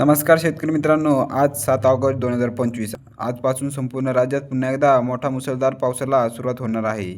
नमस्कार शेतकरी मित्रांनो आज सात ऑगस्ट दोन हजार पंचवीस. आजपासून संपूर्ण राज्यात पुन्हा एकदा मोठा मुसळधार पावसाला सुरुवात होणार आहे.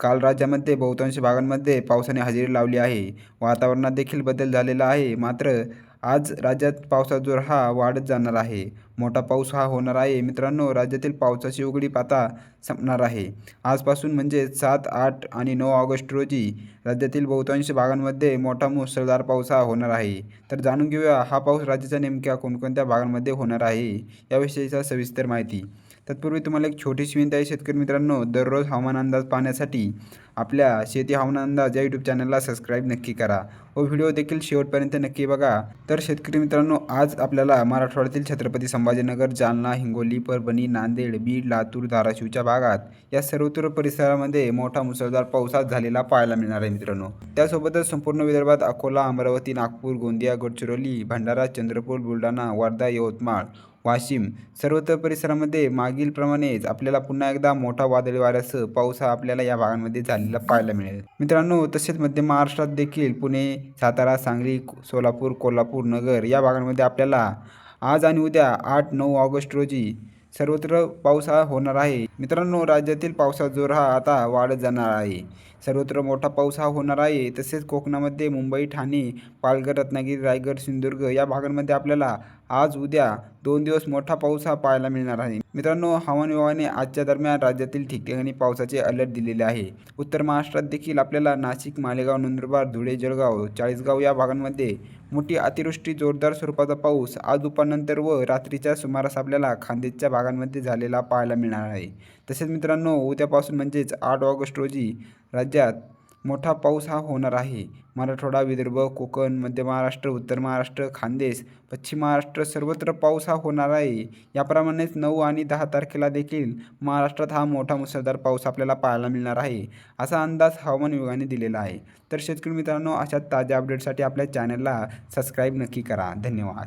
काल राज्यामध्ये बहुतांश भागांमध्ये पावसाने हजेरी लावली आहे. वातावरणात देखील बदल झालेला आहे. मात्र आज राज्यात पावसाचा जोर हा वाढत जाणार आहे. मोठा पाऊस हा होणार आहे. मित्रांनो राज्यातील पावसाची उघडी पाता संपणार आहे. आजपासून म्हणजे सात आठ आणि नऊ ऑगस्ट रोजी राज्यातील बहुतांश भागांमध्ये मोठा मुसळधार पाऊस हा होणार आहे. तर जाणून घेऊया हा पाऊस राज्याच्या नेमक्या कोणकोणत्या भागांमध्ये होणार आहे याविषयीचा सविस्तर माहिती. तत्पूर्वी तुम्हाला एक छोटीशी विनंती आहे शेतकरी मित्रांनो दररोज हवामान अंदाज पाहण्यासाठी आपल्या शेती हवामान अंदाज या यूट्यूब चॅनलला सबस्क्राईब नक्की करा. हो व व्हिडिओ देखील शेवटपर्यंत नक्की बघा. तर शेतकरी मित्रांनो आज आपल्याला मराठवाड्यातील छत्रपती संभाजीनगर जालना हिंगोली परभणी नांदेड बीड लातूर धाराशिवच्या भागात या सर्वत्र परिसरामध्ये मोठा मुसळधार पाऊस झालेला पाहायला मिळणार आहे मित्रांनो. त्यासोबतच संपूर्ण विदर्भात अकोला अमरावती नागपूर गोंदिया गडचिरोली भंडारा चंद्रपूर बुलढाणा वर्धा यवतमाळ वाशिम. सर्वत्र परिसरामध्ये मागील प्रमाणेच आपल्याला पुन्हा एकदा मोठा वादळी वाऱ्यासह पाऊस हा आपल्याला या भागांमध्ये झालेला पाहायला मिळेल. मित्रांनो तसेच मध्य महाराष्ट्रात देखील पुणे सातारा सांगली सोलापूर कोल्हापूर नगर या भागांमध्ये आपल्याला आज आणि उद्या आठ नऊ ऑगस्ट रोजी सर्वत्र पाऊस हा होणार आहे. मित्रांनो राज्यातील पावसा जोर हा आता वाढत जाणार आहे. सर्वत्र मोठा पाऊस हा होणार आहे. तसेच कोकणामध्ये मुंबई ठाणे पालघर रत्नागिरी रायगड सिंधुदुर्ग या भागांमध्ये आपल्याला आज उद्या दोन दिवस मोठा पाऊस हा पाहायला मिळणार आहे. मित्रांनो हवामान विभागाने आजच्या दरम्यान राज्यातील ठिकठिकाणी पावसाचे अलर्ट दिलेले आहे. उत्तर महाराष्ट्रात देखील आपल्याला नाशिक मालेगाव नंदुरबार धुळे जळगाव चाळीसगाव या भागांमध्ये मोठी अतिवृष्टी जोरदार स्वरूपाचा पाऊस आज दुपारनंतर व रात्रीच्या सुमारास आपल्याला खानदेशच्या भागांमध्ये झालेला पाहायला मिळणार आहे. तसेच मित्रांनो उद्यापासून म्हणजेच आठ ऑगस्ट रोजी राज्यात मोठा पाऊस हा होणार आहे. मराठवाडा विदर्भ कोकण मध्य महाराष्ट्र उत्तर महाराष्ट्र खानदेश पश्चिम महाराष्ट्र सर्वत्र पाऊस हा होणार आहे. याप्रमाणेच नऊ आणि दहा तारखेला देखील महाराष्ट्रात हा मोठा मुसळधार पाऊस आपल्याला पाहायला मिळणार आहे असा अंदाज हवामान विभागाने दिलेला आहे. तर शेतकरी मित्रांनो अशा ताज्या अपडेटसाठी आपल्या चॅनलला सबस्क्राईब नक्की करा. धन्यवाद.